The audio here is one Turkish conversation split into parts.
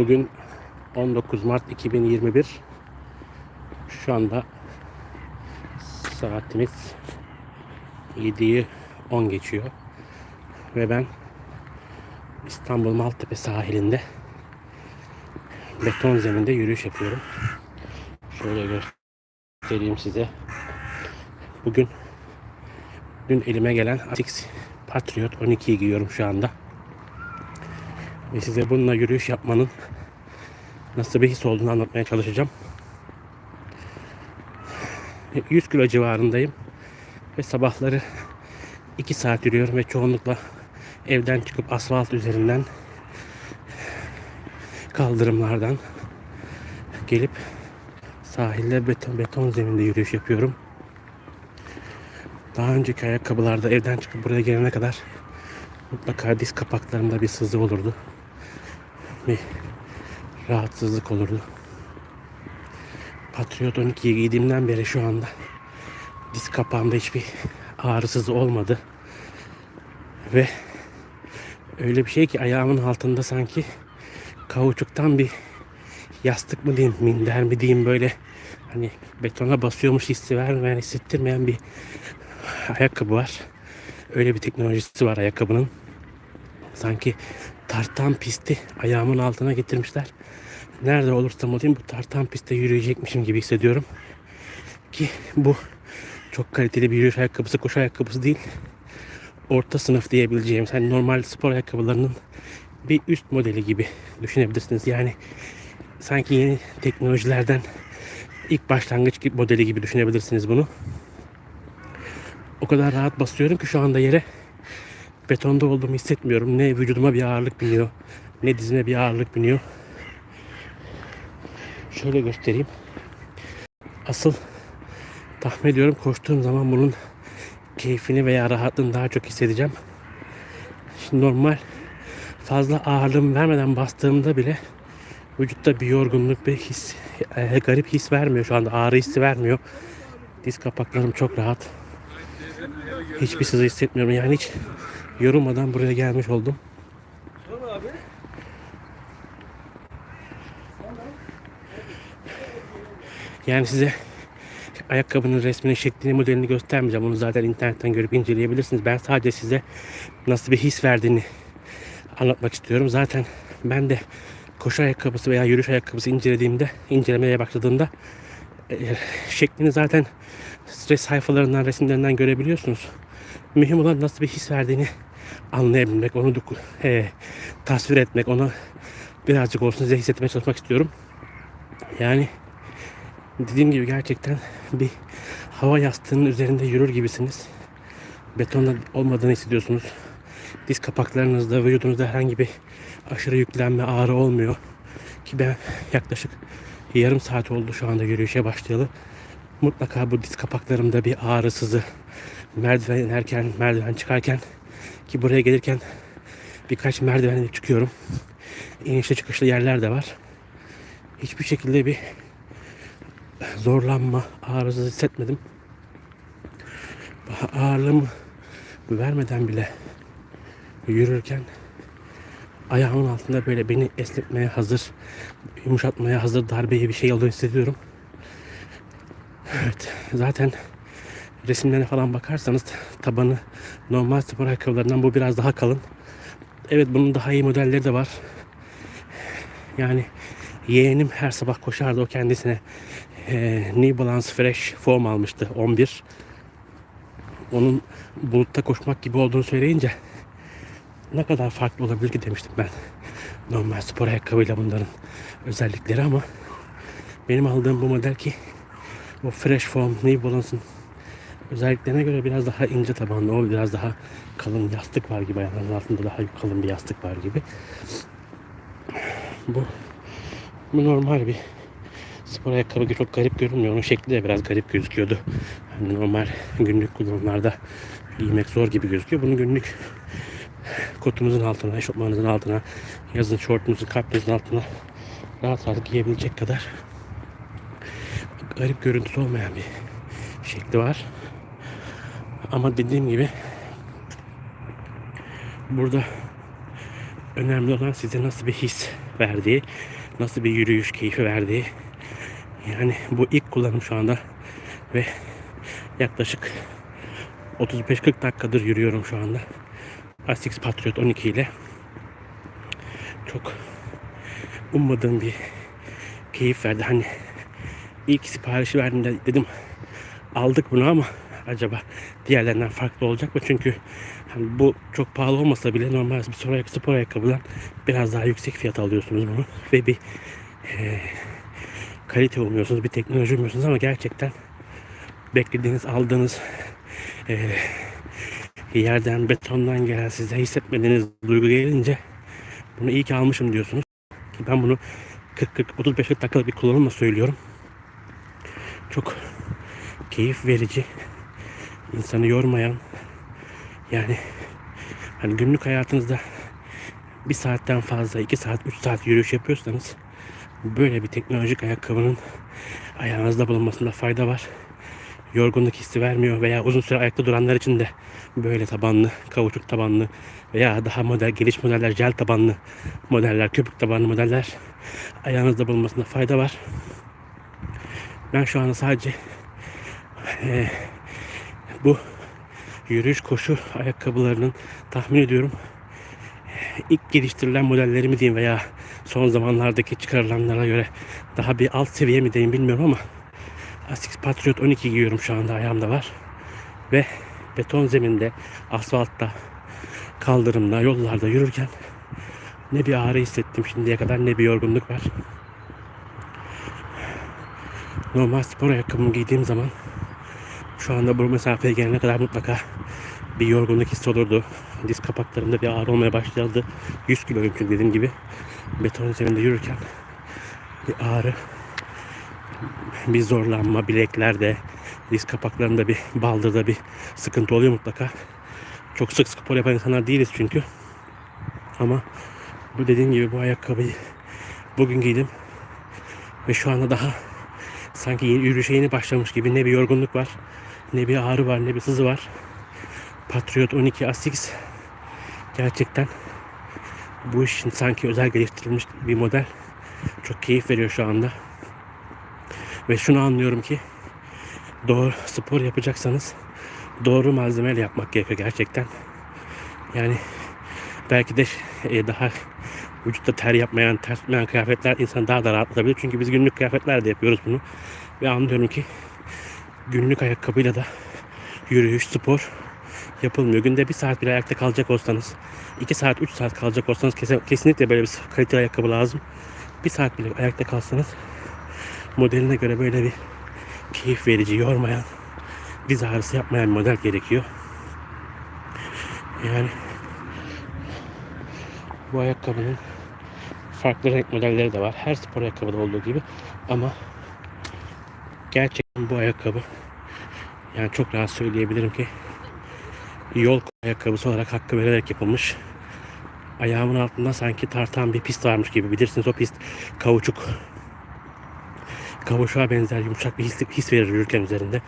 Bugün 19 Mart 2021. Şu anda saatimiz 7'yi 10 geçiyor. Ve ben İstanbul Maltepe sahilinde beton zeminde yürüyüş yapıyorum. Şöyle göstereyim size. Bugün dün elime gelen ASICS Patriot 12'yi giyiyorum şu anda. Ve size bununla yürüyüş yapmanın nasıl bir his olduğunu anlatmaya çalışacağım. 100 kilo civarındayım. Ve sabahları 2 saat yürüyorum ve çoğunlukla evden çıkıp asfalt üzerinden kaldırımlardan gelip sahilde beton, beton zeminde yürüyüş yapıyorum. Daha önceki ayakkabılarda evden çıkıp buraya gelene kadar mutlaka diz kapaklarımda bir sızı olurdu. Bir rahatsızlık olurdu. Patriot 12'yi giydiğimden beri şu anda diz kapağımda hiçbir ağrısız olmadı. Ve öyle bir şey ki ayağımın altında sanki kauçuktan bir yastık mı diyeyim, minder mi diyeyim böyle hani betona basıyormuş hissi vermeyen, hissettirmeyen bir ayakkabı var. Öyle bir teknolojisi var ayakkabının. Sanki tartan pisti ayağımın altına getirmişler. Nerede olursam olayım bu tartan pistte yürüyecekmişim gibi hissediyorum. Ki bu çok kaliteli bir yürüyüş ayakkabısı, koşu ayakkabısı değil. Orta sınıf diyebileceğim. Hani normal spor ayakkabılarının bir üst modeli gibi düşünebilirsiniz. Yani sanki yeni teknolojilerden ilk başlangıç modeli gibi düşünebilirsiniz bunu. O kadar rahat basıyorum ki şu anda yere betonda olduğumu hissetmiyorum. Ne vücuduma bir ağırlık biniyor, ne dizime bir ağırlık biniyor. Şöyle göstereyim. Asıl tahmin ediyorum koştuğum zaman bunun keyfini veya rahatlığını daha çok hissedeceğim. Şimdi normal fazla ağırlığımı vermeden bastığımda bile vücutta bir yorgunluk bir his, e, garip his vermiyor şu anda. Ağrı hissi vermiyor. Diz kapaklarım çok rahat. Hiçbir sızı hissetmiyorum. Yani hiç yorulmadan buraya gelmiş oldum. Yani size ayakkabının resmini, şeklini, modelini göstermeyeceğim. Onu zaten internetten görüp inceleyebilirsiniz. Ben sadece size nasıl bir his verdiğini anlatmak istiyorum. Zaten ben de koşu ayakkabısı veya yürüyüş ayakkabısı incelediğimde, incelemeye başladığımda e, şeklini zaten stres sayfalarından, resimlerinden görebiliyorsunuz. Mühim olan nasıl bir his verdiğini anlayabilmek, onu e, tasvir etmek, onu birazcık olsun size hissetmeye çalışmak istiyorum. Yani dediğim gibi gerçekten bir hava yastığının üzerinde yürür gibisiniz. Betonda olmadığını hissediyorsunuz. Diz kapaklarınızda, vücudunuzda herhangi bir aşırı yüklenme, ağrı olmuyor. Ki ben yaklaşık yarım saat oldu şu anda yürüyüşe başlayalı. Mutlaka bu diz kapaklarımda bir ağrısızı merdiven inerken, merdiven çıkarken ki buraya gelirken birkaç merdivenle çıkıyorum. İnişli çıkışlı yerler de var. Hiçbir şekilde bir zorlanma, ağrısız hissetmedim. Ağırlığımı vermeden bile yürürken ayağımın altında böyle beni esnetmeye hazır, yumuşatmaya hazır darbeye bir şey olduğunu hissediyorum. Evet, zaten resimlerine falan bakarsanız tabanı normal spor ayakkabılarından bu biraz daha kalın. Evet bunun daha iyi modelleri de var. Yani yeğenim her sabah koşardı o kendisine e, New Balance Fresh Foam almıştı 11. Onun bulutta koşmak gibi olduğunu söyleyince ne kadar farklı olabilir ki demiştim ben. Normal spor ayakkabıyla bunların özellikleri ama benim aldığım bu model ki bu Fresh Foam New Balance'ın özelliklerine göre biraz daha ince tabanlı. O biraz daha kalın yastık var gibi. Ayağının altında daha kalın bir yastık var gibi. Bu bu normal bir spor ayakkabı çok garip görünmüyor. Onun şekli de biraz garip gözüküyordu. Hani normal günlük kullanımlarda giymek zor gibi gözüküyor. Bunu günlük kotunuzun altına, eşofmanınızın altına, yazın şortunuzun, kaprinizin altına rahat rahat giyebilecek kadar garip görüntüsü olmayan bir şekli var. Ama dediğim gibi burada Önemli olan size nasıl bir his verdiği, nasıl bir yürüyüş keyfi verdiği. Yani bu ilk kullanım şu anda ve yaklaşık 35-40 dakikadır yürüyorum şu anda. Asics Patriot 12 ile. Çok ummadığım bir keyif verdi. Hani ilk siparişi verdiğimde dedim aldık bunu ama acaba diğerlerinden farklı olacak mı? Çünkü hani bu çok pahalı olmasa bile normal bir spor, spor ayakkabıdan biraz daha yüksek fiyat alıyorsunuz bunu ve bir e, kalite olmuyorsunuz, bir teknoloji olmuyorsunuz ama gerçekten beklediğiniz, aldığınız e, yerden, betondan gelen size hissetmediğiniz duygu gelince bunu iyi ki almışım diyorsunuz. Ki ben bunu 40-40-35 dakikalık bir kullanımla söylüyorum. Çok keyif verici, insanı yormayan, yani hani günlük hayatınızda bir saatten fazla, iki saat, üç saat yürüyüş yapıyorsanız böyle bir teknolojik ayakkabının ayağınızda bulunmasında fayda var. Yorgunluk hissi vermiyor veya uzun süre ayakta duranlar için de böyle tabanlı, kauçuk tabanlı veya daha model, geliş modeller, jel tabanlı modeller, köpük tabanlı modeller ayağınızda bulunmasında fayda var. Ben şu anda sadece eee, bu yürüyüş koşu ayakkabılarının tahmin ediyorum ilk geliştirilen modelleri mi diyeyim veya son zamanlardaki çıkarılanlara göre daha bir alt seviye mi diyeyim bilmiyorum ama Asics Patriot 12 giyiyorum şu anda ayağımda var. Ve beton zeminde, asfaltta, kaldırımda, yollarda yürürken ne bir ağrı hissettim şimdiye kadar ne bir yorgunluk var. Normal spor ayakkabımı giydiğim zaman şu anda bu mesafeye gelene kadar mutlaka bir yorgunluk hissi olurdu. Diz kapaklarımda bir ağrı olmaya başladı. 100 kiloyum çünkü dediğim gibi. Beton üzerinde yürürken bir ağrı, bir zorlanma bileklerde, diz kapaklarında bir baldırda bir sıkıntı oluyor mutlaka. Çok sık spor yapan insanlar değiliz çünkü. Ama bu dediğim gibi bu ayakkabıyı bugün giydim. Ve şu anda daha sanki yeni, yürüyüşe yeni başlamış gibi ne bir yorgunluk var, ne bir ağrı var, ne bir sızı var. Patriot 12 Asics gerçekten bu işin sanki özel geliştirilmiş bir model. Çok keyif veriyor şu anda. Ve şunu anlıyorum ki doğru spor yapacaksanız doğru malzemeyle yapmak gerekiyor gerçekten. Yani belki de e, daha vücutta ter yapmayan, ters tutmayan kıyafetler insan daha da rahatlatabilir. Çünkü biz günlük kıyafetlerde yapıyoruz bunu. Ve anlıyorum ki günlük ayakkabıyla da yürüyüş, spor yapılmıyor. Günde bir saat bile ayakta kalacak olsanız, iki saat, üç saat kalacak olsanız kesin- kesinlikle böyle bir kaliteli ayakkabı lazım. Bir saat bile ayakta kalsanız modeline göre böyle bir keyif verici, yormayan, diz ağrısı yapmayan bir model gerekiyor. Yani bu ayakkabının farklı renk modelleri de var. Her spor ayakkabıda olduğu gibi ama gerçekten bu ayakkabı yani çok rahat söyleyebilirim ki yol ayakkabısı olarak hakkı vererek yapılmış. Ayağımın altında sanki tartan bir pist varmış gibi. Bilirsiniz o pist kauçuk. Kavuşuğa benzer yumuşak bir his, his verir yürürken üzerinde.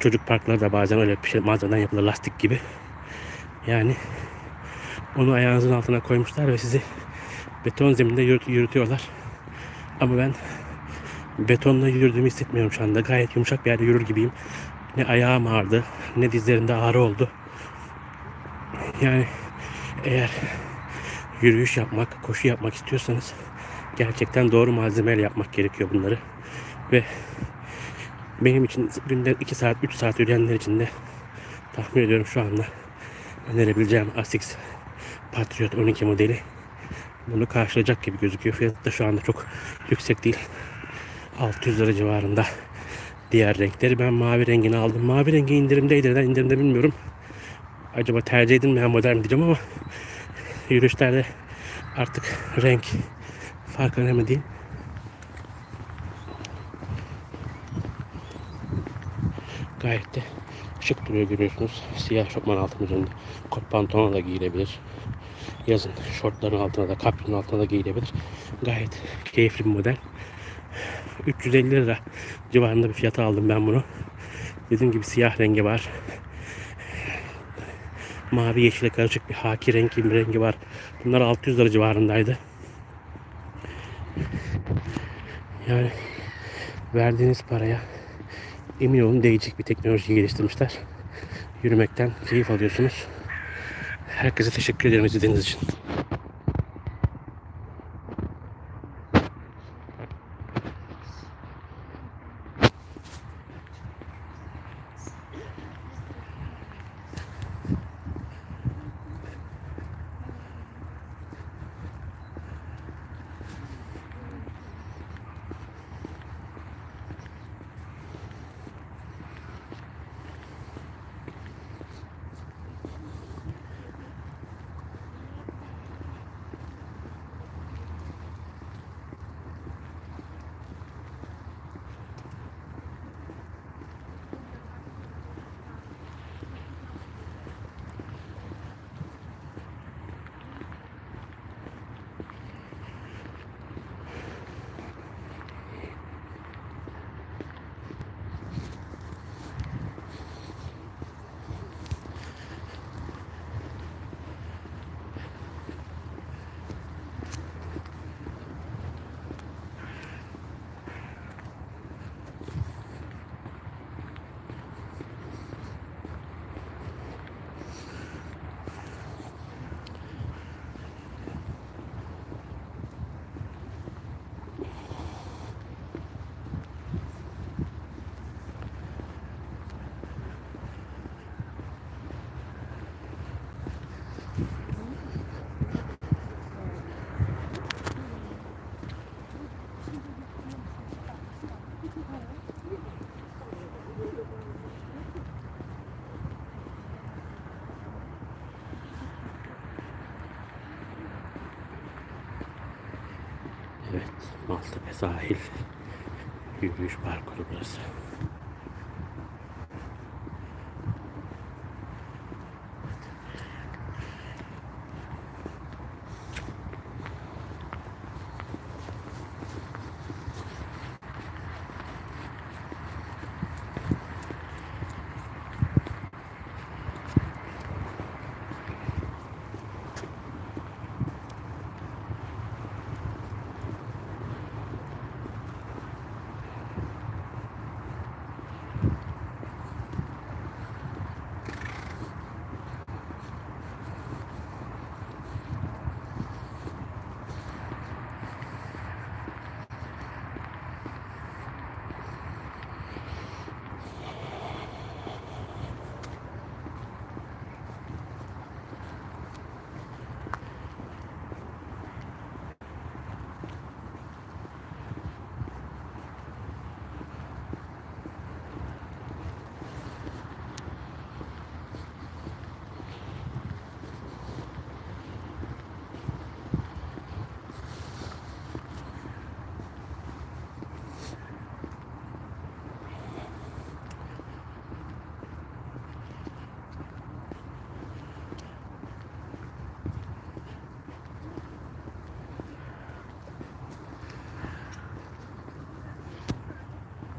Çocuk parkları da bazen öyle bir şey malzemeden yapılır lastik gibi. Yani onu ayağınızın altına koymuşlar ve sizi beton zeminde yürüt- yürütüyorlar. Ama ben betonla yürüdüğümü hissetmiyorum şu anda. Gayet yumuşak bir yerde yürür gibiyim. Ne ayağım ağrıdı, ne dizlerimde ağrı oldu. Yani eğer yürüyüş yapmak, koşu yapmak istiyorsanız gerçekten doğru malzemeyle yapmak gerekiyor bunları. Ve benim için günde 2 saat, 3 saat yürüyenler için de tahmin ediyorum şu anda önerebileceğim Asics Patriot 12 modeli bunu karşılayacak gibi gözüküyor. Fiyatı da şu anda çok yüksek değil. 600 lira civarında diğer renkleri. Ben mavi rengini aldım. Mavi rengi indirimdeydi. Neden indirimde bilmiyorum. Acaba tercih edilmeyen model mi diyeceğim ama yürüyüşlerde artık renk fark önemli değil. Gayet de şık duruyor görüyorsunuz. Siyah şortman altının üzerinde kot pantolonla da giyilebilir. Yazın şortların altına da kapyonun altına da giyilebilir. Gayet keyifli bir model. 350 lira civarında bir fiyata aldım ben bunu. Dediğim gibi siyah rengi var. mavi yeşile karışık bir haki rengi bir rengi var. Bunlar 600 lira civarındaydı. Yani verdiğiniz paraya emin olun değecek bir teknoloji geliştirmişler. Yürümekten keyif alıyorsunuz. Herkese teşekkür ederim izlediğiniz için. Evet, Maltepe sahil yürüyüş parkuru burası.